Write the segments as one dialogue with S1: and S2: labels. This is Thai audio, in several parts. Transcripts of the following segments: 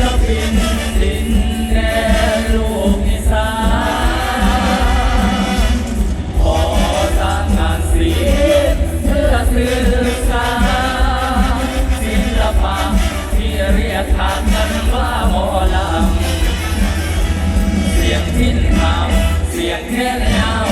S1: ลปินสินแดนลูกอีสานขอสร้างงานศิลป์เพื่อสื่อสารศิลปะที่เรียกนกันว่าหอลำเสียงพินเผเสียงแค่ยาว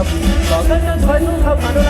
S1: ครั
S2: บบอกกัน
S1: จะ
S2: ถอยสู้เข้ามาด้ว
S1: ย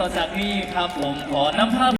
S1: ต่อจากนี้ครับผมขอน้ำภาพ